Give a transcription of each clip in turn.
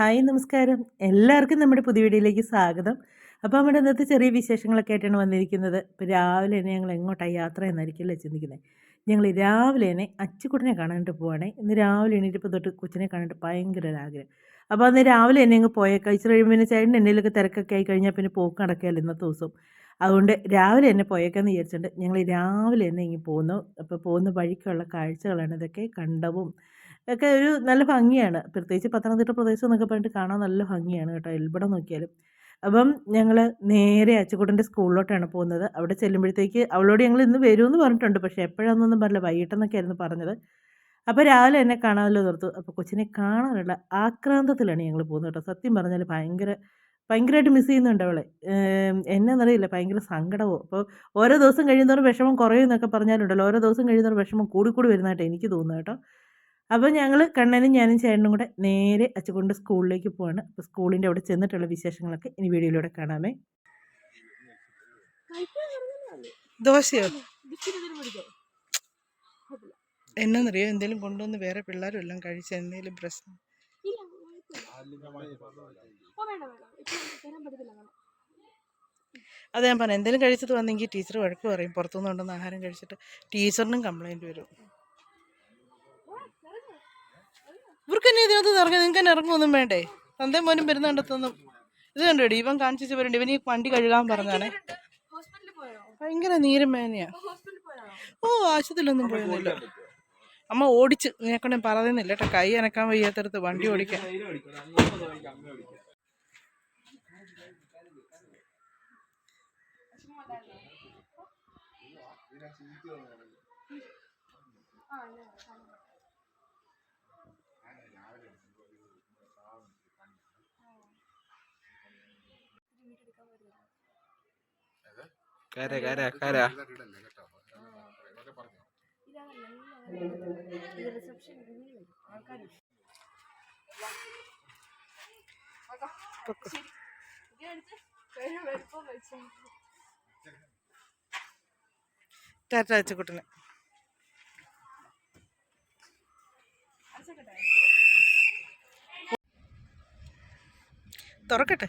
Hi നമസ്കാരം. എല്ലാവർക്കും നമ്മുടെ പുതിയ വീഡിയോയിലേക്ക് സ്വാഗതം. അപ്പോൾ നമ്മുടെ ഇന്നത്തെ ചെറിയ വിശേഷങ്ങളൊക്കെ ആയിട്ടാണ് വന്നിരിക്കുന്നത്. ഇപ്പോൾ രാവിലെ തന്നെ ഞങ്ങൾ എങ്ങോട്ടാണ് യാത്ര എന്നായിരിക്കുമല്ലേ ചിന്തിക്കുന്നത് ഞങ്ങൾ രാവിലെ തന്നെ അച്ചുക്കുട്ടനെ കാണാനായിട്ട് പോവാണേ. ഇന്ന് രാവിലെ എണീറ്റപ്പോൾ തൊട്ട് കൊച്ചിനെ കാണാനായിട്ട് ഭയങ്കര ആഗ്രഹം. അപ്പോൾ അന്ന് രാവിലെ തന്നെ അങ്ങ് പോയേക്കാം. ഇച്ചിരി കഴിയുമ്പോൾ പിന്നെ ചേട്ടൻ എന്തെങ്കിലുമൊക്കെ തിരക്കൊക്കെ ആയി കഴിഞ്ഞാൽ പിന്നെ പോക്ക് നടക്കുകയല്ലോ ഇന്നത്തെ ദിവസം. അതുകൊണ്ട് രാവിലെ തന്നെ പോയേക്കാന്ന് വിചാരിച്ചിട്ടുണ്ട്. ഞങ്ങൾ രാവിലെ തന്നെ ഇങ്ങനെ പോകുന്നു അപ്പോൾ പോകുന്ന വഴിക്കുള്ള കാഴ്ചകളാണ് ഇതൊക്കെ കണ്ടവും. ഒക്കെ ഒരു നല്ല ഭംഗിയാണ്. പ്രത്യേകിച്ച് പത്തനംതിട്ട പ്രദേശം എന്നൊക്കെ പറഞ്ഞിട്ട് കാണാൻ നല്ല ഭംഗിയാണ് കേട്ടോ. എവിടെ നോക്കിയാലും. അപ്പം ഞങ്ങൾ നേരെ അച്ചക്കൂട്ടന്റെ സ്കൂളിലോട്ടാണ് പോകുന്നത്. അവിടെ ചെല്ലുമ്പോഴത്തേക്ക് അവളോട് ഞങ്ങൾ ഇന്ന് വരുമെന്ന് പറഞ്ഞിട്ടുണ്ട്. പക്ഷേ എപ്പോഴാണെന്നൊന്നും പറഞ്ഞില്ല. വൈകിട്ടെന്നൊക്കെ ആയിരുന്നു പറഞ്ഞത്. അപ്പോൾ രാവിലെ എന്നെ കാണാമല്ലോ നിർത്തു. അപ്പോൾ കൊച്ചിനെ കാണാനുള്ള ആക്രാന്തത്തിലാണ് ഞങ്ങൾ പോകുന്നത് കേട്ടോ. സത്യം പറഞ്ഞാൽ ഭയങ്കര ഭയങ്കരമായിട്ട് മിസ് ചെയ്യുന്നുണ്ട് അവളെ. എന്നറിയില്ല. ഭയങ്കര സങ്കടമോ അപ്പോൾ ഓരോ ദിവസം കഴിയുന്നവരും വിഷമം കുറയും എന്നൊക്കെ പറഞ്ഞാലുണ്ടല്ലോ. ഓരോ ദിവസം കഴിയുന്നവരും വിഷമം കൂടിക്കൂടി വരുന്നതായിട്ട് എനിക്ക് തോന്നുന്നു കേട്ടോ. അപ്പോൾ ഞങ്ങൾ കണ്ണനും ഞാനും ചേട്ടനും കൂടെ നേരെ അച്ചുകൊണ്ട് സ്കൂളിലേക്ക് പോവാണ്. അപ്പോൾ സ്കൂളിന്റെ അവിടെ ചെന്നിട്ടുള്ള വിശേഷങ്ങളൊക്കെ ഇനി വീഡിയോയിലൂടെ കാണാമേ. ദോശയോ? എന്നാന്നറിയോ? എന്തെങ്കിലും കൊണ്ടുവന്ന് വേറെ പിള്ളേരും എല്ലാം കഴിച്ച എന്തെങ്കിലും പ്രശ്നം. അതെ ഞാൻ പറഞ്ഞു എന്തെങ്കിലും കഴിച്ചിട്ട് വന്നെങ്കിൽ ടീച്ചർ വഴക്ക് പറയും. പുറത്തുനിന്ന് കൊണ്ടുവന്ന ആഹാരം കഴിച്ചിട്ട് ടീച്ചറിനും കംപ്ലൈന്റ് വരും. ഇവർക്ക് തന്നെ ഇതിനകത്ത് ഇറങ്ങി നിങ്ങൾക്ക് തന്നെ ഇറങ്ങുമൊന്നും വേണ്ടേ? തന്തേ മോനും വരുന്നുണ്ടത്തൊന്നും ഇത് കണ്ടോടി? ഇവൻ കാണിച്ചു വരണ്ട് ഇവൻ ഈ വണ്ടി കഴുകാൻ പറഞ്ഞാണ് ഭയങ്കര നീരം മേനയാ ഓ ആശുപത്രിയിലൊന്നും പോയൊന്നുമില്ല. അമ്മ ഓടിച്ച് നിനക്കൊണ്ടേ പറയുന്നില്ല കേട്ടോ. കൈ അനക്കാൻ വയ്യാത്തടത്ത് വണ്ടി ഓടിക്കാൻ. കര കര കര. ടാറ്റ അച്ചുകുട്ടന് തുറക്കട്ടെ?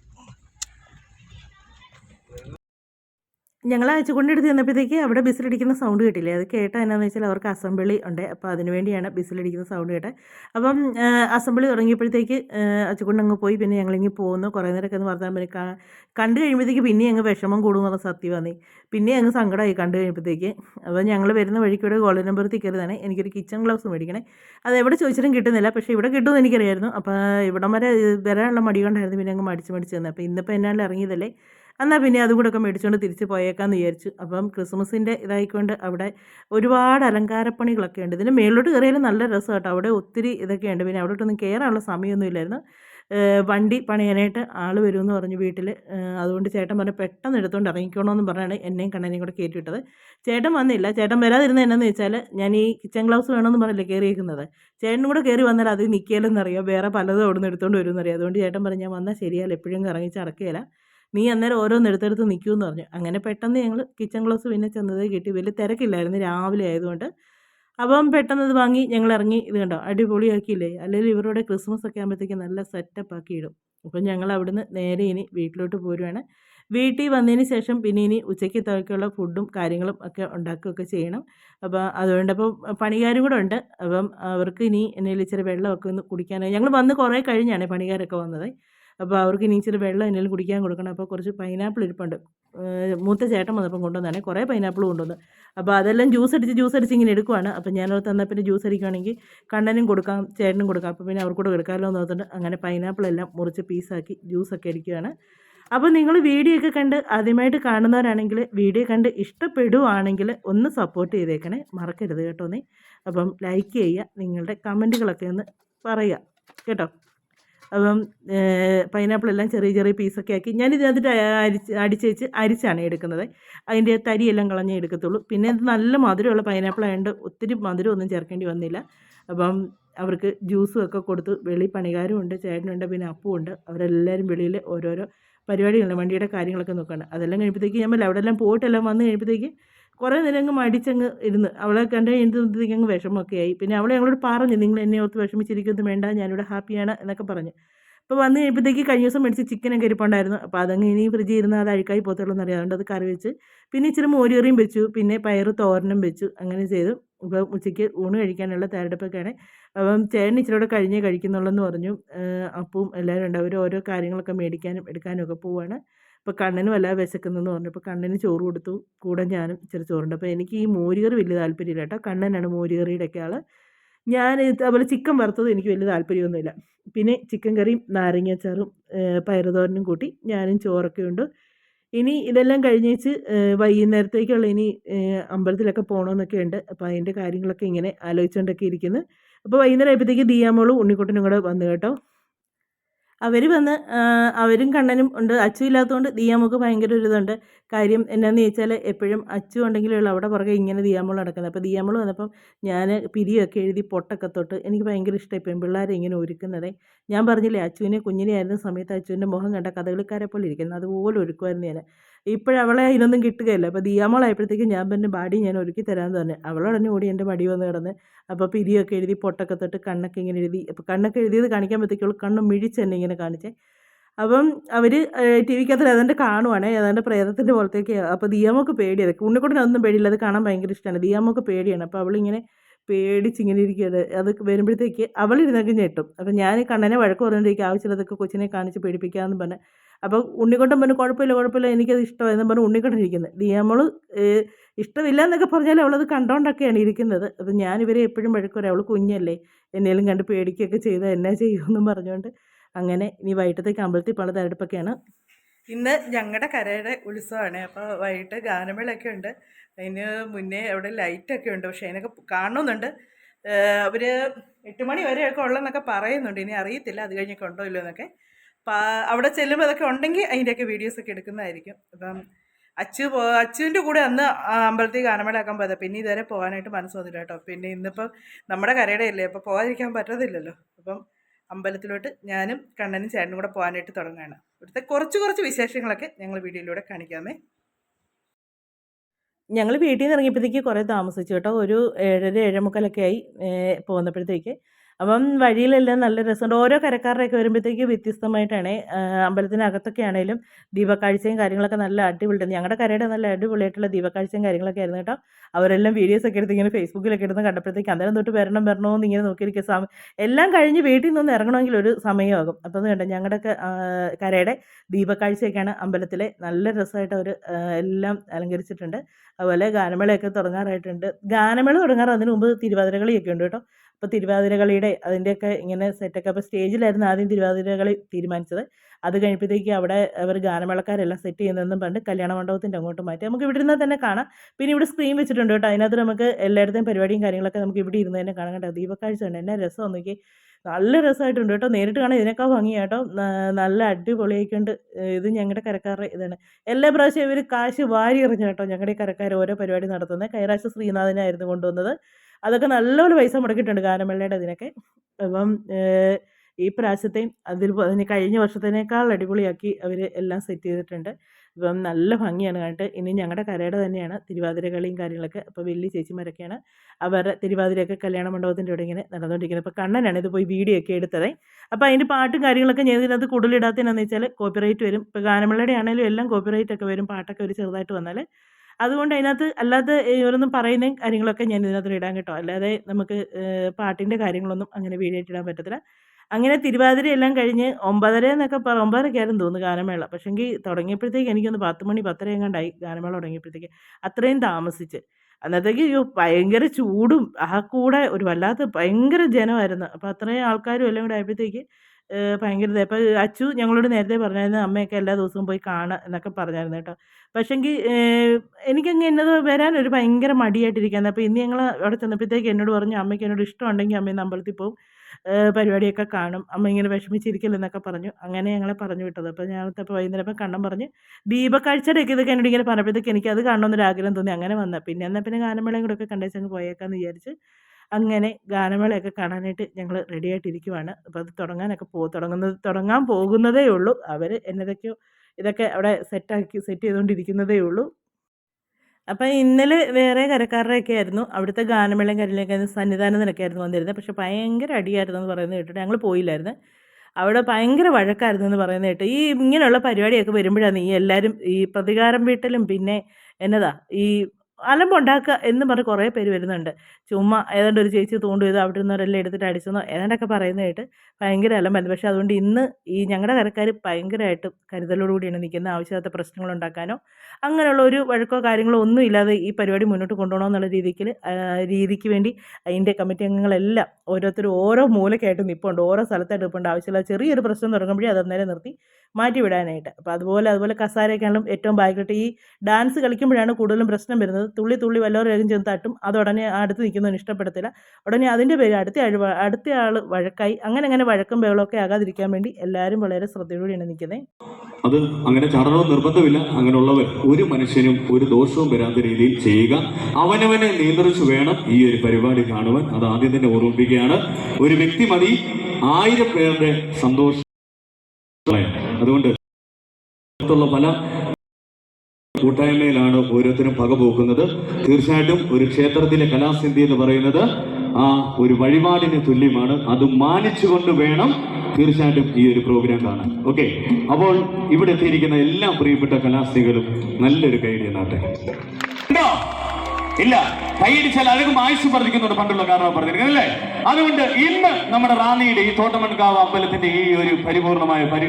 ഞങ്ങൾ അയച്ചു കൊണ്ടെടുത്ത് ചെന്നപ്പോഴത്തേക്ക് അവിടെ ബിസിലടിക്കുന്ന സൗണ്ട് കേട്ടില്ലേ? അത് കേട്ടാൽ എന്നാന്ന് വെച്ചാൽ അവർക്ക് അസംബ്ലി ഉണ്ട്. അപ്പോൾ അതിന് വേണ്ടിയാണ് ബിസിലടിക്കുന്ന സൗണ്ട് കേട്ടത്. അപ്പം അസംബ്ലി തുടങ്ങിയപ്പോഴത്തേക്ക് അച്ചുകൊണ്ട് അങ്ങ് പോയി. പിന്നെ ഞങ്ങളിങ്ങി പോകുന്നു കുറേ നേരമൊക്കെ ഒന്ന് വർത്താൻ പിന്നെ കണ്ടു കഴിയുമ്പോഴത്തേക്ക് പിന്നെ അങ്ങ് വിഷമം കൂടുമെന്ന് സത്യം സത്യമാണ് പിന്നെ അങ്ങ് സങ്കടമായി കണ്ടു കഴിയുമ്പോഴത്തേക്ക്. അപ്പോൾ ഞങ്ങൾ വരുന്ന വഴിക്കൂടെ ഗോൾഡൻ നമ്പർ തിക്കരുതാണ്. എനിക്കൊരു കിച്ചൺ ഗ്ലൗസ് മേടിക്കണേ. അത് എവിടെ ചോദിച്ചാലും കിട്ടുന്നില്ല. പക്ഷേ ഇവിടെ കിട്ടുമെന്ന് എനിക്കറിയായിരുന്നു. അപ്പോൾ ഇവിടം വരെ വരാനുള്ള മടി കൊണ്ടായിരുന്നു. പിന്നെ അങ്ങ് മടിച്ച് മടിച്ച് തന്നെ അപ്പോൾ ഇന്നിപ്പോൾ എന്നാലും ഇറങ്ങിയതല്ലേ? എന്നാൽ പിന്നെ അതും കൂടെ ഒക്കെ മേടിച്ചുകൊണ്ട് തിരിച്ച് പോയേക്കാമെന്ന് വിചാരിച്ചു. അപ്പം ക്രിസ്മസിന്റെ ഇതായിക്കൊണ്ട് അവിടെ ഒരുപാട് അലങ്കാരപ്പണികളൊക്കെ ഉണ്ട്. ഇതിന്റെ മേളിലോട്ട് കയറിയാലും നല്ല രസം കേട്ടോ. അവിടെ ഒത്തിരി ഇതൊക്കെ ഉണ്ട് പിന്നെ അവിടോട്ടൊന്നും കയറാനുള്ള സമയമൊന്നും ഇല്ലായിരുന്നു വണ്ടി പണിയാനായിട്ട് ആൾ വരുമെന്ന് പറഞ്ഞു വീട്ടിൽ അതുകൊണ്ട് ചേട്ടൻ പറഞ്ഞു പെട്ടെന്ന് എടുത്തുകൊണ്ട് ഇറങ്ങിക്കണമെന്ന് പറഞ്ഞാണ് എന്നെയും കണ്ണനെയും കൂടെ കയറ്റിവിട്ടത്. ചേട്ടൻ വന്നില്ല. ചേട്ടൻ വരാതിരുന്നത് എന്നാന്ന് വെച്ചാൽ ഞാൻ ഈ കിച്ചൺ ഗ്ലൗസ് വേണമെന്ന് പറഞ്ഞില്ലേ കയറിയിരിക്കുന്നത് ചേട്ടനും കൂടെ കയറി വന്നാൽ അത് നിൽക്കിയാലെന്നറിയാം വേറെ പലതും അവിടെ നിന്ന് എടുത്തുകൊണ്ട് വരുമെന്നറിയാം? അതുകൊണ്ട് ചേട്ടൻ പറഞ്ഞു ഞാൻ വന്നാൽ ശരിയല്ല എപ്പോഴും ഇറങ്ങി ചടക്കുകയില്ല നീ അന്നേരം ഓരോന്ന് എടുത്തെടുത്ത് നിൽക്കുമെന്ന് പറഞ്ഞു. അങ്ങനെ പെട്ടെന്ന് ഞങ്ങൾ കിച്ചൺ ക്ലോസ് പിന്നെ ചെന്നത് കിട്ടി. വലിയ തിരക്കില്ലായിരുന്നു രാവിലെ ആയതുകൊണ്ട്. അപ്പം പെട്ടെന്ന് ഇത് വാങ്ങി ഞങ്ങൾ ഇറങ്ങി. ഇത് കണ്ടോ? അടിപൊളിയാക്കിയില്ലേ? അല്ലെങ്കിൽ ഇവരുടെ ക്രിസ്മസ് ഒക്കെ ആകുമ്പോഴത്തേക്ക് നല്ല സെറ്റപ്പ് ആക്കി ഇടും. അപ്പം ഞങ്ങൾ അവിടുന്ന് നേരെ ഇനി വീട്ടിലോട്ട് പോരുവാണ്. വീട്ടിൽ വന്നതിന് ശേഷം പിന്നെ ഇനി ഉച്ചയ്ക്ക് തവയ്ക്കുള്ള ഫുഡും കാര്യങ്ങളും ഒക്കെ ഉണ്ടാക്കുകയൊക്കെ ചെയ്യണം. അപ്പോൾ അതുകൊണ്ട് അപ്പോൾ പണിക്കാരും കൂടെ ഉണ്ട്. അപ്പം അവർക്ക് ഇനി എന്നെ ഇച്ചിരി വെള്ളമൊക്കെ ഒന്ന് കുടിക്കാനായി. ഞങ്ങൾ വന്ന് കുറേ കഴിഞ്ഞാണ് പണിക്കാരൊക്കെ വന്നത്. അപ്പോൾ അവർക്ക് ഇനി ഇച്ചിരി വെള്ളം എന്തെങ്കിലും കുടിക്കാൻ കൊടുക്കണം. അപ്പോൾ കുറച്ച് പൈനാപ്പിൾ ഇരിപ്പുണ്ട്. മൂത്ത ചേട്ടൻ വന്നപ്പം കൊണ്ടുവന്നാണ്. കുറേ പൈനാപ്പിൾ കൊണ്ടുവന്നു. അപ്പോൾ അതെല്ലാം ജ്യൂസ് അടിച്ച് ജ്യൂസ് അടിച്ച് ഇങ്ങനെ എടുക്കുവാണ്. അപ്പോൾ ഞാനത് തന്നാൽ പിന്നെ ജ്യൂസ് അടിക്കുകയാണെങ്കിൽ കണ്ണനും കൊടുക്കാം ചേട്ടനും കൊടുക്കാം. അപ്പോൾ പിന്നെ അവർക്കൂടെ എടുക്കാമല്ലോ എന്ന് ഓർത്തിട്ട് അങ്ങനെ പൈനാപ്പിൾ എല്ലാം മുറിച്ച് പീസാക്കി ജ്യൂസൊക്കെ അടിക്കുകയാണ് അപ്പോൾ നിങ്ങൾ വീഡിയോ ഒക്കെ കണ്ട് ആദ്യമായിട്ട് കാണുന്നവരാണെങ്കിൽ വീഡിയോ കണ്ട് ഇഷ്ടപ്പെടുവാണെങ്കിൽ ഒന്ന് സപ്പോർട്ട് ചെയ്തേക്കണേ. മറക്കരുത് കേട്ടോ നീ. അപ്പം ലൈക്ക് ചെയ്യുക നിങ്ങളുടെ കമന്റുകളൊക്കെ ഒന്ന് പറയുക. കേട്ടോ? അപ്പം പൈനാപ്പിൾ എല്ലാം ചെറിയ ചെറിയ പീസൊക്കെ ആക്കി ഞാൻ ഇതിനകത്ത് അരിച്ച് അടിച്ച് വെച്ച് അരിച്ചാണ് എടുക്കുന്നത്. അതിന്റെ തരിയെല്ലാം കളഞ്ഞേ എടുക്കത്തുള്ളൂ. പിന്നെ ഇത് നല്ല മധുരമുള്ള പൈനാപ്പിൾ ആയതുകൊണ്ട് ഒത്തിരി മധുരം ഒന്നും ചേർക്കേണ്ടി വന്നില്ല. അപ്പം അവർക്ക് ജ്യൂസും ഒക്കെ കൊടുത്തു വെളി പണികാരും ഉണ്ട് ചേട്ടനുണ്ട് പിന്നെ അപ്പും ഉണ്ട് അവരെല്ലാവരും വെളിയിൽ ഓരോരോ പരിപാടികളുണ്ട് വണ്ടിയുടെ കാര്യങ്ങളൊക്കെ നോക്കുകയാണ് അതെല്ലാം കഴിയുമ്പോഴത്തേക്ക് ഞാൻ അവിടെ എല്ലാം പോയിട്ടെല്ലാം വന്ന് കഴിയുമ്പോഴത്തേക്ക് കുറേ നേരം അങ്ങ് മടിച്ചങ്ങ് ഇരുന്ന്. അവളെ കണ്ട് കഴിഞ്ഞപ്പോഴത്തേക്ക് അങ്ങ് വിഷമമൊക്കെ ആയി. പിന്നെ അവളെ ഞങ്ങളോട് പറഞ്ഞു നിങ്ങൾ എന്നെ ഓർത്ത് വിഷമിച്ചിരിക്കുന്നത് വേണ്ട ഞാനിവിടെ ഹാപ്പിയാണ് എന്നൊക്കെ പറഞ്ഞു. അപ്പോൾ വന്ന് കഴിയുമ്പോഴത്തേക്ക് കഴിഞ്ഞ ദിവസം മേടിച്ച് ചിക്കനൊക്കെ ഇരിപ്പുണ്ടായിരുന്നു. അപ്പോൾ അതങ്ങ് ഇനി ഫ്രിഡ്ജിൽ ഇരുന്ന് അത് അഴുക്കായി പോത്തുള്ളൂ എന്നറിയാം. അതുകൊണ്ട് അത് കറി വെച്ച് പിന്നെ ഇച്ചിരി മോരുകറിയും വെച്ചു. പിന്നെ പയറ് തോരനും വെച്ചു. അങ്ങനെ ചെയ്തു. ഇപ്പോൾ ഉച്ചയ്ക്ക് ഊണ് കഴിക്കാനുള്ള തയ്യാറെടുപ്പൊക്കെയാണ്. അപ്പം ചേട്ടൻ ഇച്ചിരി കൂടെ കഴിഞ്ഞേ കഴിക്കുന്നുള്ളൂ എന്ന് പറഞ്ഞു. അപ്പവും എല്ലാവരും ഉണ്ട്. അവർ ഓരോ കാര്യങ്ങളൊക്കെ മേടിക്കാനും എടുക്കാനും ഒക്കെ പോവാണ്. അപ്പോൾ കണ്ണിന് വല്ല വിശക്കുന്നതെന്ന് പറഞ്ഞു ഇപ്പം കണ്ണിന് ചോറ് കൊടുത്തു കൂടെ ഞാനും ഇച്ചിരി ചോറുണ്ട്. അപ്പോൾ എനിക്ക് ഈ മോരുകറി വലിയ താല്പര്യമില്ല കേട്ടോ. കണ്ണനാണ് മോരുകറിയുടെ ഒക്കെ ആൾ ഞാൻ അതുപോലെ ചിക്കൻ വറുത്തത് എനിക്ക് വലിയ താല്പര്യമൊന്നുമില്ല. പിന്നെ ചിക്കൻ കറിയും നാരങ്ങാച്ചാറും പയറുതോരനും കൂട്ടി ഞാനും ചോറൊക്കെ ഉണ്ട്. ഇനി ഇതെല്ലാം കഴിഞ്ഞേച്ച് വൈകുന്നേരത്തേക്കുള്ള ഇനി അമ്പലത്തിലൊക്കെ പോകണമെന്നൊക്കെ ഉണ്ട്. അപ്പോൾ അതിന്റെ കാര്യങ്ങളൊക്കെ ഇങ്ങനെ ആലോചിച്ചുകൊണ്ടൊക്കെ ഇരിക്കുന്നു. അപ്പോൾ വൈകുന്നേരം ആയപ്പോഴത്തേക്ക് ദിയാമോളും ഉണ്ണിക്കുട്ടനും കൂടെ വന്നു കേട്ടോ. അവർ വന്ന് അവരും കണ്ണനും ഉണ്ട്. അച്ചു ഇല്ലാത്തതുകൊണ്ട് ദിയാമുക്ക് ഭയങ്കര ഒരു ഇതുണ്ട്. കാര്യം എന്നാന്ന് ചോദിച്ചാൽ എപ്പോഴും അച്ചു ഉണ്ടെങ്കിലുള്ള അവിടെ പുറകെ ഇങ്ങനെ ദിയാമോൾ നടക്കുന്നത്. അപ്പോൾ ദിയാമോൾ വന്നപ്പം ഞാൻ പിരിയൊക്കെ എഴുതി പൊട്ടൊക്കെ തൊട്ട് എനിക്ക് ഭയങ്കര ഇഷ്ടമായി പെൺപിള്ളേരെ ഇങ്ങനെ ഒരുക്കുന്നതേ. ഞാൻ പറഞ്ഞില്ലേ അച്ചുവിനെ കുഞ്ഞിനെ ആയിരുന്ന സമയത്ത് അച്ചുവിന്റെ മുഖം കണ്ട കഥകളിക്കാരെ പോലെ ഇരിക്കുന്നത്. അതുപോലെ ഒരുക്കുമായിരുന്നു ഞാൻ ഇപ്പോഴവളെ ഇതൊന്നും കിട്ടുകയില്ല. അപ്പോൾ ദിയാമോളായപ്പോഴത്തേക്കും ഞാൻ പിന്നെ ബാഡി ഞാൻ ഒരുക്കി തരാമെന്ന് പറഞ്ഞു. അവളുടനെ ഓടി എന്റെ മടി വന്ന് കിടന്ന്. അപ്പോൾ പിരിയൊക്കെ എഴുതി പൊട്ടൊക്കെ തൊട്ട് കണ്ണൊക്കെ ഇങ്ങനെ എഴുതി അപ്പോൾ കണ്ണൊക്കെ എഴുതിയത് കാണിക്കാൻ പറ്റത്തേക്കുള്ളൂ കണ്ണും മിഴിച്ച് തന്നെ ഇങ്ങനെ കാണിച്ചേ. അപ്പം അവർ ടി വിക്കകത്ത് ഏതാണ്ട് കാണുവാണ് ഏതാണ്ട് പ്രേതത്തിന്റെ പോലത്തേക്ക്. അപ്പോൾ ദിയാമോക്ക് പേടിയത് ഉണ്ണിക്കുട്ടനൊന്നും പേടിയില്ല. അത് കാണാൻ ഭയങ്കര ഇഷ്ടമാണ് ദിയാമോക്ക് പേടിയാണ്. അപ്പോൾ അവളിങ്ങനെ പേടിച്ചിങ്ങനെ ഇരിക്കുകയാണ്. അത് വരുമ്പോഴത്തേക്ക് അവളിരുന്നൊക്കെ ഞെട്ടും. അപ്പം ഞാൻ കണ്ണനെ വഴക്ക് പറഞ്ഞിരിക്കും ആവശ്യമില്ലാതൊക്കെ കൊച്ചിനെ കാണിച്ച് പേടിപ്പിക്കാമെന്ന് പറഞ്ഞ് അപ്പോൾ ഉണ്ണിക്കൊണ്ടൻ പറഞ്ഞു കുഴപ്പമില്ല കുഴപ്പമില്ല എനിക്കത് ഇഷ്ടമായെന്ന് പറഞ്ഞു ഉണ്ണിക്കുട്ടൻ ഇരിക്കുന്നത് നമ്മൾ ഇഷ്ടമില്ല എന്നൊക്കെ പറഞ്ഞാൽ അവളത് കണ്ടോണ്ടൊക്കെയാണ് ഇരിക്കുന്നത്. അത് ഞാൻ ഇവരെ എപ്പോഴും വഴക്ക് പറയാം അവൾ കുഞ്ഞല്ലേ എന്നേലും കണ്ട് പേടിക്കുകയൊക്കെ ചെയ്ത് എന്നാ ചെയ്യുമെന്നും പറഞ്ഞുകൊണ്ട് അങ്ങനെ ഇനി വൈകിട്ടത്തേക്ക് അമ്പലത്തിൽ പല തരടുപ്പൊക്കെയാണ് ഇന്ന് ഞങ്ങളുടെ കരയുടെ ഉത്സവമാണ്. അപ്പോൾ വൈകിട്ട് ഗാനമേളയൊക്കെ ഉണ്ട്. അതിന് മുന്നേ അവിടെ ലൈറ്റൊക്കെ ഉണ്ട്. പക്ഷേ അതിനൊക്കെ കാണുന്നുണ്ട് അവർ എട്ട് മണി വരെയൊക്കെ ഉള്ളതെന്നൊക്കെ പറയുന്നുണ്ട്. ഇനി അറിയത്തില്ല അത് കഴിഞ്ഞൊക്കെ ഉണ്ടോ എന്നൊക്കെ. അവിടെ ചെല്ലുമ്പോൾ അതൊക്കെ ഉണ്ടെങ്കിൽ അതിന്റെയൊക്കെ വീഡിയോസൊക്കെ എടുക്കുന്നതായിരിക്കും. അപ്പം അച്ചു പോ അച്ചുവിന്റെ കൂടെ അന്ന് അമ്പലത്തിൽ ഗാനമേളാക്കാൻ പോയതാണ് പിന്നെ ഇതുവരെ പോകാനായിട്ട് മനസ്സ് വന്നില്ല കേട്ടോ. പിന്നെ ഇന്നിപ്പം നമ്മുടെ കരയുടെ അല്ലേ? അപ്പോൾ പോകാതിരിക്കാൻ പറ്റത്തില്ലല്ലോ. അപ്പം അമ്പലത്തിലോട്ട് ഞാനും കണ്ണനും ചേട്ടനും കൂടെ പോകാനായിട്ട് തുടങ്ങുകയാണ് ഇവിടുത്തെ കുറച്ച് കുറച്ച് വിശേഷങ്ങളൊക്കെ ഞങ്ങൾ വീഡിയോയിലൂടെ കാണിക്കാമേ. ഞങ്ങൾ വീട്ടിൽ നിന്ന് ഇറങ്ങിയപ്പോഴത്തേക്ക് കുറേ താമസിച്ചു കേട്ടോ. ഒരു ഏഴര ഏഴമുക്കാലൊക്കെ ആയി പോകുന്നപ്പോഴത്തേക്ക് അപ്പം വഴിയിലെല്ലാം നല്ല രസമുണ്ട്. ഓരോ കരക്കാരുടെയൊക്കെ വരുമ്പോഴത്തേക്ക് വ്യത്യസ്തമായിട്ടാണ് അമ്പലത്തിനകത്തൊക്കെ ആണെങ്കിലും ദീപക്കാഴ്ചയും കാര്യങ്ങളൊക്കെ നല്ല അടിപൊളിയാണ് ഞങ്ങളുടെ കരയുടെ നല്ല അടിപൊളിയായിട്ടുള്ള ദീപക്കാഴ്ചയും കാര്യങ്ങളൊക്കെ ആയിരുന്നു കേട്ടോ. അവരെല്ലാം വീഡിയോസ് ഒക്കെ എടുത്ത് ഇങ്ങനെ ഫേസ്ബുക്കിലൊക്കെ എടുത്ത് കണ്ടപ്പോഴത്തേക്ക് അന്നേരം തൊട്ട് വരണം വരണമെന്ന് ഇങ്ങനെ നോക്കിയിരിക്കുക സമയം എല്ലാം കഴിഞ്ഞ് വീട്ടിൽ നിന്ന് ഇറങ്ങണമെങ്കിൽ ഒരു സമയമാകും. അപ്പോൾ അത് കണ്ടോ ഞങ്ങളുടെ കരയുടെ ദീപക്കാഴ്ചയൊക്കെയാണ് അമ്പലത്തിലെ നല്ല രസമായിട്ട് അവർ എല്ലാം അലങ്കരിച്ചിട്ടുണ്ട്. അതുപോലെ ഗാനമേളയൊക്കെ തുടങ്ങാറായിട്ടുണ്ട്. ഗാനമേള തുടങ്ങാറ് അതിന് മുമ്പ് തിരുവാതിരകളിയൊക്കെ ഉണ്ട് കേട്ടോ. അപ്പോൾ തിരുവാതിരകളിയുടെ അതിന്റെയൊക്കെ ഇങ്ങനെ സെറ്റൊക്കെ അപ്പോൾ സ്റ്റേജിലായിരുന്നു ആദ്യം തിരുവാതിരകളി തീരുമാനിച്ചത്. അത് കഴിഞ്ഞപ്പോഴത്തേക്ക് അവിടെ അവർ ഗാനമേളക്കാരെല്ലാം സെറ്റ് ചെയ്യുന്നതെന്നും പറഞ്ഞ് കല്യാണ മണ്ഡപത്തിന്റെ അങ്ങോട്ട് മാറ്റി. നമുക്ക് ഇവിടെ ഇരുന്നാൽ തന്നെ കാണാം. പിന്നെ ഇവിടെ സ്ക്രീൻ വെച്ചിട്ടുണ്ട് കേട്ടോ. അതിനകത്ത് നമുക്ക് എല്ലായിടത്തെയും പരിപാടിയും കാര്യങ്ങളൊക്കെ നമുക്ക് ഇവിടെ ഇരുന്ന് തന്നെ കാണാൻ കേട്ടോ. ദീപക്കാഴ്ച ഉണ്ട്. എന്നെ രസം നോക്കി നല്ല രസമായിട്ടുണ്ട് കേട്ടോ. നേരിട്ട് കാണാൻ ഇതിനേക്കാൾ ഭംഗി കേട്ടോ. നല്ല അടിപൊളിയായിക്കൊണ്ട് ഇത് ഞങ്ങളുടെ കരക്കാരുടെ ഇതാണ്. എല്ലാ പ്രാവശ്യവും ഇവർ കാശ് വാരി എറിഞ്ഞു കേട്ടോ ഞങ്ങളുടെ കരക്കാർ ഓരോ പരിപാടി നടത്തുന്നത്. കൈരാശ ശ്രീനാഥനായിരുന്നു കൊണ്ടുവന്നത്. അതൊക്കെ നല്ലപോലെ പൈസ മുടക്കിയിട്ടുണ്ട് ഗാനമേളയുടെ അതിനൊക്കെ അപ്പം ഈ പ്രാവശ്യത്തെയും അതിൽ അതിന് കഴിഞ്ഞ വർഷത്തിനേക്കാൾ അടിപൊളിയാക്കി അവർ എല്ലാം സെറ്റ് ചെയ്തിട്ടുണ്ട്. ഇപ്പം നല്ല ഭംഗിയാണ് കണ്ടിട്ട്. ഇനി ഞങ്ങളുടെ കരയുടെ തന്നെയാണ് തിരുവാതിര കളിയും കാര്യങ്ങളൊക്കെ. അപ്പോൾ വലിയ ചേച്ചിമാരൊക്കെയാണ് അവരുടെ തിരുവാതിരയൊക്കെ കല്യാണ മണ്ഡപത്തിന്റെ ഇവിടെ ഇങ്ങനെ നടന്നുകൊണ്ടിരിക്കുന്നത് അപ്പോൾ കണ്ണനാണ് ഇത് പോയി വീഡിയോ ഒക്കെ എടുത്തത്. അപ്പോൾ അതിന്റെ പാട്ടും കാര്യങ്ങളൊക്കെ ഞാൻ ഇതിനകത്ത് കൂടുതലിടാത്തതിനെന്ന് വെച്ചാൽ കോപ്പിറൈറ്റ് വരും. ഇപ്പോൾ ഗാനമേളയുടെ ആണെങ്കിലും എല്ലാം കോപ്പിറൈറ്റ് ഒക്കെ വരും. പാട്ടൊക്കെ ഒരു ചെറുതായിട്ട് വന്നാൽ അതുകൊണ്ട് അതിനകത്ത് അല്ലാതെ ഇവരൊന്നും പറയുന്ന കാര്യങ്ങളൊക്കെ ഞാൻ ഇതിനകത്ത് ഇടാൻ കേട്ടോ. അല്ലാതെ നമുക്ക് പാട്ടിന്റെ കാര്യങ്ങളൊന്നും അങ്ങനെ വീഡിയോ ഇടാൻ പറ്റത്തില്ല. അങ്ങനെ തിരുവാതിര എല്ലാം കഴിഞ്ഞ് ഒമ്പതര എന്നൊക്കെ പറ ഒമ്പതരക്കായിരുന്നു തോന്നുന്നു ഗാനമേള. പക്ഷേങ്കിൽ തുടങ്ങിയപ്പോഴത്തേക്ക് എനിക്കൊന്ന് പത്ത് മണി പത്തര എങ്ങാണ്ടായി ഗാനമേള തുടങ്ങിയപ്പോഴത്തേക്ക്. അത്രയും താമസിച്ച്. അന്നത്തേക്ക് ഭയങ്കര ചൂടും ആ കൂടെ ഒരു വല്ലാത്ത ഭയങ്കര ജനമായിരുന്നു. അപ്പോൾ അത്രയും ആൾക്കാരും എല്ലാം കൂടെ ആയപ്പോഴത്തേക്ക് ഭയങ്കര അപ്പോൾ അച്ചു ഞങ്ങളോട് നേരത്തെ പറഞ്ഞായിരുന്നു അമ്മയൊക്കെ എല്ലാ ദിവസവും പോയി കാണുക എന്നൊക്കെ പറഞ്ഞായിരുന്നു കേട്ടോ. പക്ഷേങ്കിൽ എനിക്കങ്ങ് എന്നത് വരാൻ ഒരു ഭയങ്കര മടിയായിട്ടിരിക്കുന്നത് അപ്പോൾ ഇന്ന് ഞങ്ങൾ അവിടെ ചെന്നപ്പോഴത്തേക്ക് എന്നോട് പറഞ്ഞു അമ്മയ്ക്ക് എന്നോട് ഇഷ്ടമുണ്ടെങ്കിൽ അമ്മ ഇന്ന് അമ്പലത്തിൽ പോകും പരിപാടിയൊക്കെ കാണും. അമ്മ ഇങ്ങനെ വിഷമിച്ചിരിക്കില്ലെന്നൊക്കെ പറഞ്ഞു. അങ്ങനെ ഞങ്ങളെ പറഞ്ഞു വിട്ടത്. അപ്പോൾ ഞങ്ങളപ്പോൾ വൈകുന്നേരം അപ്പോൾ കണ്ണം പറഞ്ഞ് ദീപക്കാഴ്ചയുടെയൊക്കെ ഇതൊക്കെ എന്നോട് ഇങ്ങനെ പറഞ്ഞപ്പോഴത്തേക്ക് എനിക്ക് അത് കാണണമെന്നൊരു ആഗ്രഹം തോന്നി. അങ്ങനെ വന്നത് പിന്നെ എന്നാൽ പിന്നെ ഗാനമേളയും കൂടെ ഒക്കെ കണ്ടേച്ചങ്ങ് പോയേക്കാന്ന് വിചാരിച്ച് അങ്ങനെ ഗാനമേളയൊക്കെ കാണാനായിട്ട് ഞങ്ങൾ റെഡി ആയിട്ടിരിക്കുവാണ് അപ്പോൾ അത് തുടങ്ങാനൊക്കെ പോ തുടങ്ങുന്നത് തുടങ്ങാൻ പോകുന്നതേ ഉള്ളൂ. അവർ എന്നതൊക്കെയോ ഇതൊക്കെ അവിടെ സെറ്റാക്കി സെറ്റ് ചെയ്തുകൊണ്ടിരിക്കുന്നതേ ഉള്ളൂ. അപ്പം ഇന്നലെ വേറെ കരക്കാരുടെയൊക്കെ ആയിരുന്നു. അവിടുത്തെ ഗാനമേളയും കാര്യങ്ങളൊക്കെ ആയിരുന്നു. സന്നിധാനത്തിനൊക്കെ ആയിരുന്നു വന്നിരുന്നത്. പക്ഷേ ഭയങ്കര അടിയായിരുന്നു എന്ന് പറയുന്നത് കേട്ടിട്ട് ഞങ്ങൾ പോയില്ലായിരുന്നു. അവിടെ ഭയങ്കര വഴക്കായിരുന്നു എന്ന് പറയുന്നത് കേട്ട്. ഈ ഇങ്ങനെയുള്ള പരിപാടിയൊക്കെ വരുമ്പോഴാണ് ഈ എല്ലാവരും ഈ പ്രതികാരം വീട്ടലും പിന്നെ എന്നതാ? ഈ അലമ്പുണ്ടാക്കുക എന്ന് പറഞ്ഞ് കുറേ പേര് വരുന്നുണ്ട്. ചുമ്മാ ഏതാണ്ട് ഒരു ചേച്ചി തൂണ്ടു ചെയ്ത് അവിടെ നിന്നവരെല്ലാം എടുത്തിട്ട് അടിച്ചെന്നോ ഏതാണ്ടൊക്കെ പറയുന്നതായിട്ട് ഭയങ്കര അലമ്പായിരുന്നു. പക്ഷേ അതുകൊണ്ട് ഇന്ന് ഈ ഞങ്ങളുടെ കരക്കാർ ഭയങ്കരമായിട്ട് കരുതലോടുകൂടിയാണ് നിൽക്കുന്നത് ആവശ്യമില്ലാത്ത പ്രശ്നങ്ങൾ ഉണ്ടാക്കാനോ അങ്ങനെയുള്ള ഒരു വഴക്കോ കാര്യങ്ങളോ ഒന്നും ഇല്ലാതെ ഈ പരിപാടി മുന്നോട്ട് കൊണ്ടുപോകണമെന്നുള്ള രീതിക്ക് രീതിക്ക് വേണ്ടി അതിന്റെ കമ്മിറ്റി അംഗങ്ങളെല്ലാം ഓരോരുത്തരും ഓരോ മൂലക്കായിട്ട് നിൽപ്പുണ്ട് ഓരോ സ്ഥലത്തായിട്ട് നിൽപ്പുണ്ട് ആവശ്യമില്ല ചെറിയൊരു പ്രശ്നം തുടങ്ങുമ്പോഴേ അത് അന്നേരം നിർത്തി മാറ്റിവിടാനായിട്ട്. അപ്പോൾ അതുപോലെ അതുപോലെ കസാരയൊക്കെയാണെങ്കിലും ഏറ്റവും ബാക്കിലോട്ട് ഈ ഡാൻസ് കളിക്കുമ്പോഴാണ് കൂടുതലും പ്രശ്നം വരുന്നത്. തുള്ളി തുള്ളി വല്ലവരും ചെന്ന് തട്ടും. അത് ഉടനെ അടുത്ത് നിൽക്കുന്നവന് ഇഷ്ടപ്പെടത്തില്ല. ഉടനെ അതിന്റെ പേര് അടുത്ത ആൾ അടുത്ത ആൾ വഴക്കായി. അങ്ങനെ അങ്ങനെ വഴക്കും ബഹളമൊക്കെ ആകാതിരിക്കാൻ വേണ്ടി എല്ലാവരും വളരെ ശ്രദ്ധയോടെയാണ് നിൽക്കുന്നത് അത് അങ്ങനെ ചടങ്ങോ നിർബന്ധമില്ല. അങ്ങനെയുള്ളവർ ഒരു മനുഷ്യനും ഒരു ദോഷവും വരാത്ത രീതിയിൽ ചെയ്യുക. അവനവനെ നിയന്ത്രിച്ചു വേണം ഈ ഒരു പരിപാടി കാണുവാൻ. അത് ആദ്യം തന്നെ ഓർമ്മിപ്പിക്കുകയാണ്. ഒരു വ്യക്തി മതി. ആയിരം പേരുടെ സന്തോഷം. അതുകൊണ്ട് പല കൂട്ടായ്മയിലാണ് ഓരോരുത്തരും പകപോക്കുന്നത് തീർച്ചയായിട്ടും ഒരു ക്ഷേത്രത്തിലെ കലാസിന്ധി എന്ന് പറയുന്നത് ആ ഒരു വഴിപാടിന് തുല്യമാണ്. അത് മാനിച്ചുകൊണ്ട് വേണം തീർച്ചയായിട്ടും ഈ ഒരു പ്രോഗ്രാം കാണാൻ. ഓക്കെ അപ്പോൾ ഇവിടെ എത്തിയിരിക്കുന്ന എല്ലാ പ്രിയപ്പെട്ട കലാസികളും നല്ലൊരു എന്നാട്ടെ ഉണ്ടോ? ഇല്ല കൈയടിച്ചാൽ അഴകും ആയുസ് പറഞ്ഞിരിക്കുന്നുണ്ട് പണ്ടുള്ള കാരണം പറഞ്ഞിരിക്കുന്നത് അല്ലേ? അതുകൊണ്ട് ഇന്ന് നമ്മുടെ റാന്നിയുടെ ഈ തോട്ടമൺകാവ് അമ്പലത്തിന്റെ ഈ ഒരു പരിപൂർണമായ പരി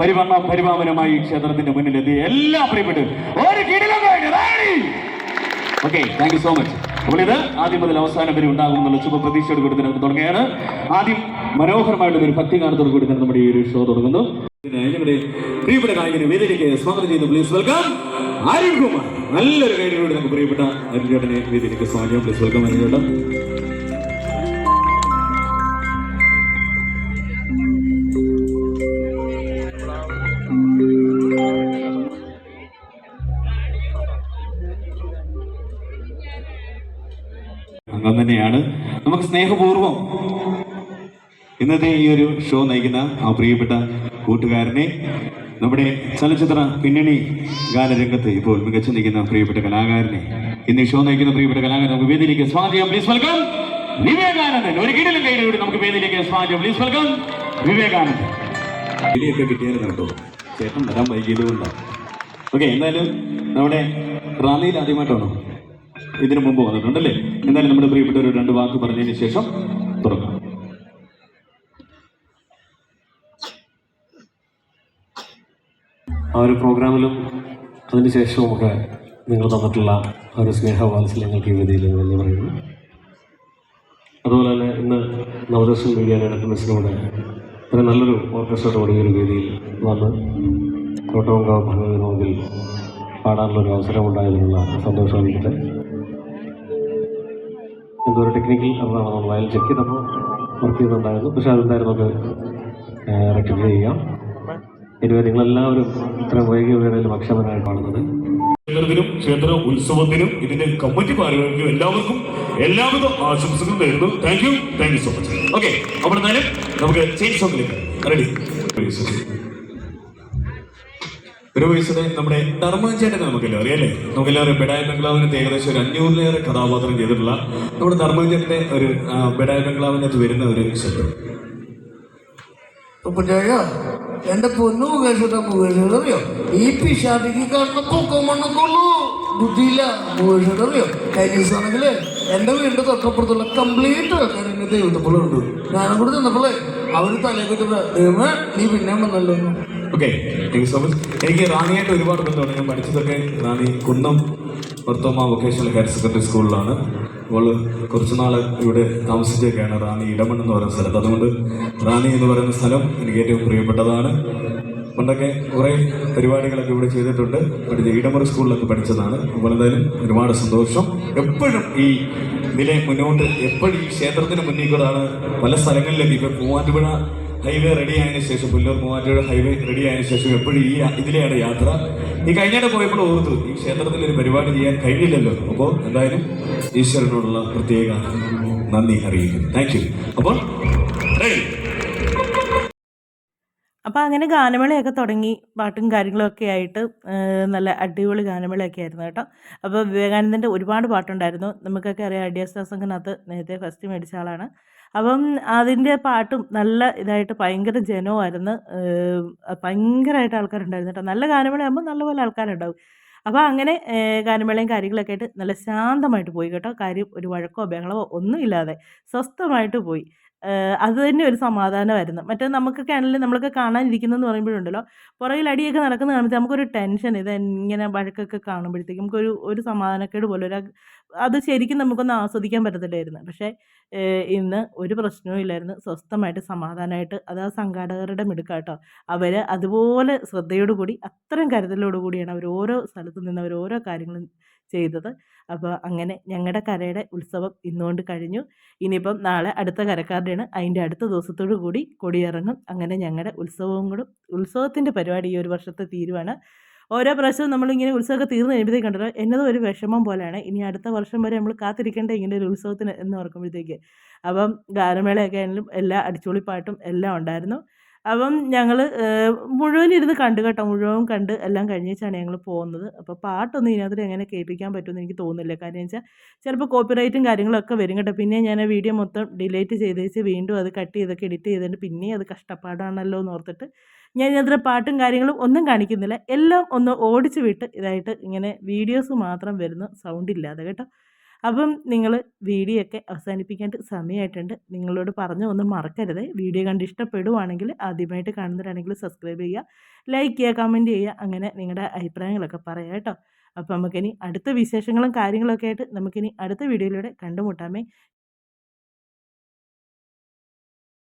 പരിവർണ പരിപാവനമായി ക്ഷേത്രത്തിന്റെ മുന്നിൽ എത്തി എല്ലാ പ്രിയപ്പെട്ടു ഒരു okay thank you so much അപ്പോൾ ഇത് ആദ്യം മുതൽ അവസാനം വരെ ഉണ്ടാകും എന്നുള്ള ശുഭ പ്രതീക്ഷയോട് കൂടി തന്നെ തുടങ്ങുകയാണ്. ആദ്യം മനോഹരമായിട്ടുള്ള ഒരു ഭക്തിഗാനത്തോട് കൂടി തന്നെ നമ്മുടെ ഈ ഒരു ഷോ തുടങ്ങുന്നു. ഞങ്ങളുടെ പ്രിയപ്പെട്ട കായികനെ വേദിയിലേക്ക് സ്വാഗതം ചെയ്യുന്നു പ്ലീസ് വെൽക്കം അരുൺ കുമാർ നല്ലൊരു കൈഡിലൂടെ നമുക്ക് പ്രിയപ്പെട്ട അരുൺ ചേട്ടനെ വേദിയിലേക്ക് സ്വാഗതം. പ്ലീസ് വെൽക്കം അരുൺ അംഗം തന്നെയാണ്. നമുക്ക് സ്നേഹപൂർവം ഇന്നത്തെ ഈ ഒരു ഷോ നയിക്കുന്ന ആ പ്രിയപ്പെട്ട കൂട്ടുകാരനെ നമ്മുടെ ചലച്ചിത്ര പിന്നണി ഗാനരംഗത്ത് ഇപ്പോൾ മികച്ചു നിൽക്കുന്ന പ്രിയപ്പെട്ട കലാകാരനെ ഇന്ന് ഈ ഷോ നയിക്കുന്ന പ്രിയപ്പെട്ട കലാകാരൻ നമുക്ക് വേദിയിലേക്ക് സ്വാഗതം. Please welcome Vivekanandan. ഒരു കിടലും കൈയുടെ കൂടി നമുക്ക് വേദിയിലേക്ക് സ്വാഗതം. Please welcome Vivekanandan. വിലയൊക്കെ കിട്ടിയാലും കേട്ടോ. ചേട്ടൻ വരാൻ വൈകിയത് കൊണ്ടാണ് ഓക്കെ എന്തായാലും നമ്മുടെ റാന്നിയിൽ ആദ്യമായിട്ടാണോ ഇതിനു മുമ്പ് വന്നിട്ടുണ്ടല്ലേ? എന്തായാലും നമ്മുടെ പ്രിയപ്പെട്ട ഒരു രണ്ട് വാക്ക് പറഞ്ഞതിന് ശേഷം തുടങ്ങാം ആ ഒരു പ്രോഗ്രാമിലും അതിന് ശേഷവുമൊക്കെ നിങ്ങൾ തന്നിട്ടുള്ള ഒരു സ്നേഹവാത്സല്യങ്ങൾക്ക് ഈ വേദിയിൽ നന്ദി പറയുന്നു. അതുപോലെ തന്നെ ഇന്ന് നവദർശൻ മീഡിയ നേടത്ത് മിസ്സിലൂടെ ഒരു നല്ലൊരു ഓർക്കസ്ട്രയോടുകൂടി ഒരു വേദിയിൽ വന്ന് കോട്ടവങ്കാവ് ഭംഗിൽ പാടാനുള്ള ഒരു അവസരം ഉണ്ടായതിനുള്ള സന്തോഷം എനിക്കുണ്ട് എന്തോ ഒരു ടെക്നിക്കൽ അതാണ് നമ്മൾ ചെക്ക് ചെയ്തപ്പോൾ വർക്ക് ചെയ്തിട്ടുണ്ടായിരുന്നു പക്ഷേ അതെന്തായാലും നമുക്ക് റെക്ടിഫൈ ചെയ്യാം. ഇതുവരെ നിങ്ങളെല്ലാവരും ഇത്ര വൈകിയ വേളയിൽ അക്ഷമനായി കാണുന്നത്. ക്ഷേത്രത്തിനും ക്ഷേത്ര ഉത്സവത്തിനും ഇതിന്റെ കമ്മിറ്റി ഭാരവാഹികൾക്കും എല്ലാവർക്കും എല്ലാവിധ ആശംസകളും നേരുന്നു. Thank you thank you so much okay അപ്പോൾ എന്നാലും നമുക്ക് ചേഞ്ച് സോങ്ങിലേക്ക് റെഡി ഒരു വയസ്സിന് നമ്മുടെ ധർമ്മചേട്ടനെ നമുക്കെല്ലാം അല്ലേ? നമുക്കെല്ലാവരും ബെഡായ ബംഗ്ലാവിനകത്ത് ഏകദേശം ഒരു അഞ്ഞൂറിലേറെ കഥാപാത്രം ചെയ്തിട്ടുള്ള നമ്മുടെ ധർമ്മചേട്ടന്റെ ഒരു ബെഡായ ബംഗ്ലാവിനകത്ത് വരുന്ന ഒരു ശബ്ദം. എന്റെ പൊന്നു മുകേഷ് മുകേഷ് അറിയോ? ഈ പിശാദിക്ക് കാണുന്ന പൊക്കം മണ്ണൊക്കെയുള്ളൂ ബുദ്ധിയില്ല മുകേഷ് അറിയോ? കഴിഞ്ഞ ആണെങ്കിൽ എന്റെ വീടിന്റെ തൊട്ടപ്പുറത്തുള്ള കംപ്ലീറ്റ് ആൾക്കാർ എന്നെ ദൈവത്തപ്പോഴുണ്ട് ഞാനും കൂടെ ചെന്നപ്പോളെ അവർ തലയെ കുറ്റപ്പോ ദൈവമേ നീ പിന്നെ വന്നല്ലോ. എന്ന്." Okay thank you so much എനിക്ക് റാണിയായിട്ട് ഒരുപാട് ബന്ധമാണ് ഞാൻ പഠിച്ചതൊക്കെ റാണി കുന്നം വർത്തോമ വൊക്കേഷണൽ ഹയർ സെക്കൻഡറി സ്കൂളിലാണ്. അവൾ കുറച്ച് നാൾ ഇവിടെ താമസിച്ചൊക്കെയാണ് റാണി ഇടമൺ എന്ന് പറയുന്ന സ്ഥലത്ത്. അതുകൊണ്ട് റാണി എന്ന് പറയുന്ന സ്ഥലം എനിക്ക് ഏറ്റവും പ്രിയപ്പെട്ടതാണ്. പണ്ടൊക്കെ കുറേ പരിപാടികളൊക്കെ ഇവിടെ ചെയ്തിട്ടുണ്ട്. പഠിച്ച ഇടമറ സ്കൂളിലൊക്കെ പഠിച്ചതാണ്. അപ്പോൾ എന്തായാലും ഒരുപാട് സന്തോഷം. എപ്പോഴും ഈ നിലയെ മുന്നോട്ട് എപ്പോഴും ഈ ക്ഷേത്രത്തിന് മുന്നിൽ കൂടാണ് പല സ്ഥലങ്ങളിലേക്ക് ഇപ്പോൾ മൂവാറ്റുപുഴ ഹൈവേ റെഡി ആയതിനു ശേഷം പുല്ലൂർ മൂവാറ്റുപുഴ ഹൈവേ റെഡി ആയതിനു ശേഷം എപ്പോഴും ഈ ഇതിലെയാണ് യാത്ര. ഈ കഴിഞ്ഞിടെ പോയപ്പോൾ ഓർത്തു ഈ ക്ഷേത്രത്തിൽ ഒരു പരിപാടി ചെയ്യാൻ കഴിഞ്ഞില്ലല്ലോ. അപ്പോൾ എന്തായാലും ഈശ്വരനോടുള്ള പ്രത്യേക നന്ദി അറിയിക്കുന്നു. താങ്ക് യു അപ്പോൾ അപ്പൊ അപ്പോൾ അങ്ങനെ ഗാനമേളയൊക്കെ തുടങ്ങി പാട്ടും കാര്യങ്ങളൊക്കെ ആയിട്ട് നല്ല അടിപൊളി ഗാനമേളയൊക്കെ ആയിരുന്നു കേട്ടോ. അപ്പോൾ വിവേകാനന്ദന്റെ ഒരുപാട് പാട്ടുണ്ടായിരുന്നു. നമുക്കൊക്കെ അറിയാം ഐഡിയ ദാസങ്കനകത്ത് നേരത്തെ ഫസ്റ്റ് മേടിച്ച ആളാണ്. അപ്പം അതിന്റെ പാട്ടും നല്ല ഇതായിട്ട് ഭയങ്കര ജനമായിരുന്നു ഭയങ്കരമായിട്ട് ആൾക്കാരുണ്ടായിരുന്നു കേട്ടോ. നല്ല ഗാനമേളയാകുമ്പോൾ നല്ലപോലെ ആൾക്കാരുണ്ടാവും. അപ്പോൾ അങ്ങനെ ഗാനമേളയും കാര്യങ്ങളൊക്കെ ആയിട്ട് നല്ല ശാന്തമായിട്ട് പോയി കേട്ടോ. കാര്യം ഒരു വഴക്കോ ബഹളമോ ഒന്നുമില്ലാതെ സ്വസ്ഥമായിട്ട് പോയി. അത് തന്നെ ഒരു സമാധാനമായിരുന്നു. മറ്റേ നമുക്കൊക്കെ ആണെങ്കിലും നമ്മളൊക്കെ കാണാനിരിക്കുന്നതെന്ന് പറയുമ്പോഴുണ്ടല്ലോ പുറകിൽ അടിയൊക്കെ നടക്കുന്ന കാണുമ്പോൾ നമുക്കൊരു ടെൻഷൻ ഇത് ഇങ്ങനെ വഴക്കൊക്കെ കാണുമ്പോഴത്തേക്കും നമുക്കൊരു ഒരു സമാധാനക്കേട് പോലെ ഒരു അത് ശരിക്കും നമുക്കൊന്ന് ആസ്വദിക്കാൻ പറ്റത്തില്ലായിരുന്നു. പക്ഷേ ഇന്ന് ഒരു പ്രശ്നവും ഇല്ലായിരുന്നു. സ്വസ്ഥമായിട്ട് സമാധാനമായിട്ട് അത് ആ സംഘാടകരുടെ മിടുക്കാട്ടോ. അവർ അതുപോലെ ശ്രദ്ധയോടുകൂടി അത്രയും കരുതലോടുകൂടിയാണ് അവർ ഓരോ സ്ഥലത്തു നിന്ന് അവർ ഓരോ കാര്യങ്ങളും ചെയ്തത്. അപ്പോൾ അങ്ങനെ ഞങ്ങളുടെ കരയുടെ ഉത്സവം ഇന്നുകൊണ്ട് കഴിഞ്ഞു. ഇനിയിപ്പം നാളെ അടുത്ത കരക്കാരുടെയാണ്. അതിന്റെ അടുത്ത ദിവസത്തോടു കൂടി കൊടിയിറങ്ങും. അങ്ങനെ ഞങ്ങളുടെ ഉത്സവവും കൂടെ ഉത്സവത്തിന്റെ പരിപാടി ഈ ഒരു വർഷത്തെ തീരുവാണ്. ഓരോ പ്രാവശ്യവും നമ്മളിങ്ങനെ ഉത്സവമൊക്കെ തീർന്നു കഴിയുമ്പോഴത്തേക്ക് കണ്ടല്ലോ എന്നതും ഒരു വിഷമം പോലെയാണ്. ഇനി അടുത്ത വർഷം വരെ നമ്മൾ കാത്തിരിക്കേണ്ട ഇങ്ങനെ ഒരു ഉത്സവത്തിന് എന്ന് ഓർക്കുമ്പോഴത്തേക്ക്. അപ്പം ഗാനമേളയൊക്കെ ആണെങ്കിലും എല്ലാ അടിച്ചുപൊളിപ്പാട്ടും എല്ലാം ഉണ്ടായിരുന്നു. അപ്പം ഞങ്ങൾ മുഴുവൻ ഇരുന്ന് കണ്ട് കേട്ടോ. മുഴുവൻ കണ്ട് എല്ലാം കഴിഞ്ഞേച്ചാണ് ഞങ്ങൾ പോകുന്നത്. അപ്പോൾ പാട്ടൊന്നും ഇതിനകത്ത് എങ്ങനെ കേൾപ്പിക്കാൻ പറ്റുമെന്ന് എനിക്ക് തോന്നുന്നില്ല. കാര്യം വെച്ചാൽ ചിലപ്പോൾ കോപ്പിറൈറ്റും കാര്യങ്ങളൊക്കെ വരും കേട്ടോ. പിന്നെ ഞാൻ ആ വീഡിയോ മൊത്തം ഡിലീറ്റ് ചെയ്തേച്ച് വീണ്ടും അത് കട്ട് ചെയ്തൊക്കെ എഡിറ്റ് ചെയ്തിട്ട് പിന്നെയും അത് കഷ്ടപ്പാടാണല്ലോ എന്ന് ഓർത്തിട്ട് ഞാൻ ഇതിനകത്ത് പാട്ടും കാര്യങ്ങളും ഒന്നും കാണിക്കുന്നില്ല. എല്ലാം ഒന്ന് ഓടിച്ചു വിട്ട് ഇതായിട്ട് ഇങ്ങനെ വീഡിയോസ് മാത്രം വരുന്ന സൗണ്ട് ഇല്ലാതെ കേട്ടോ. അപ്പം നിങ്ങൾ വീഡിയോ ഒക്കെ അവസാനിപ്പിക്കേണ്ട സമയമായിട്ടുണ്ട് നിങ്ങളോട് പറഞ്ഞു ഒന്നും മറക്കരുത്. വീഡിയോ കണ്ട് ഇഷ്ടപ്പെടുവാണെങ്കിൽ ആദ്യമായിട്ട് കാണുന്നവരാണെങ്കിൽ സബ്സ്ക്രൈബ് ചെയ്യുക ലൈക്ക് ചെയ്യുക കമന്റ് ചെയ്യുക അങ്ങനെ നിങ്ങളുടെ അഭിപ്രായങ്ങളൊക്കെ പറയാം കേട്ടോ. അപ്പോൾ നമുക്കിനി അടുത്ത വിശേഷങ്ങളും കാര്യങ്ങളൊക്കെ ആയിട്ട് നമുക്കിനി അടുത്ത വീഡിയോയിലൂടെ കണ്ടുമുട്ടാമേ.